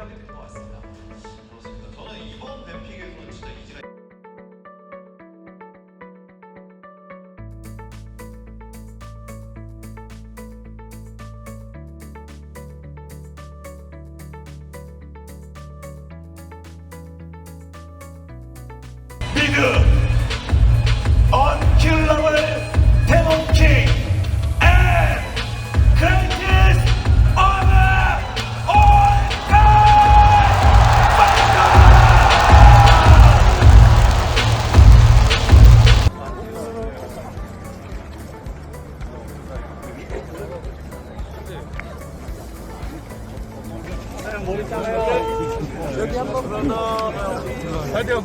uma lipose. Assim, tá?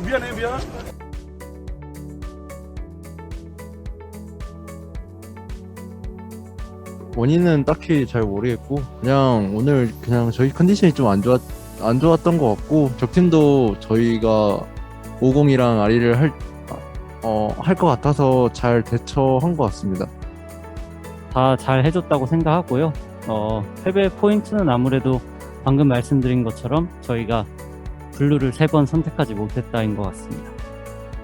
미안해 미안. 원인은 딱히 잘 모르겠고 그냥 오늘 그냥 저희 컨디션이 좀 안 좋았 안 좋았던 것 같고 적팀도 저희가 50이랑 아리를 할 어, 할 것 같아서 잘 대처한 것 같습니다. 다 잘 해줬다고 생각하고요. 어, 패배 포인트는 아무래도 방금 말씀드린 것처럼 저희가 블루를 세 번 선택하지 못했다인 것 같습니다.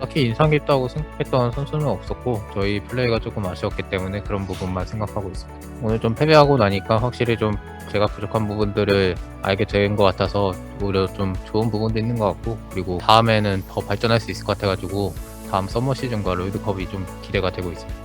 딱히 인상 깊다고 생각했던 선수는 없었고 저희 플레이가 조금 아쉬웠기 때문에 그런 부분만 생각하고 있습니다. 오늘 좀 패배하고 나니까 확실히 좀 제가 부족한 부분들을 알게 된 것 같아서 오히려 좀 좋은 부분도 있는 것 같고 그리고 다음에는 더 발전할 수 있을 것 같아가지고 다음 서머 시즌과 롤드컵이 좀 기대가 되고 있습니다.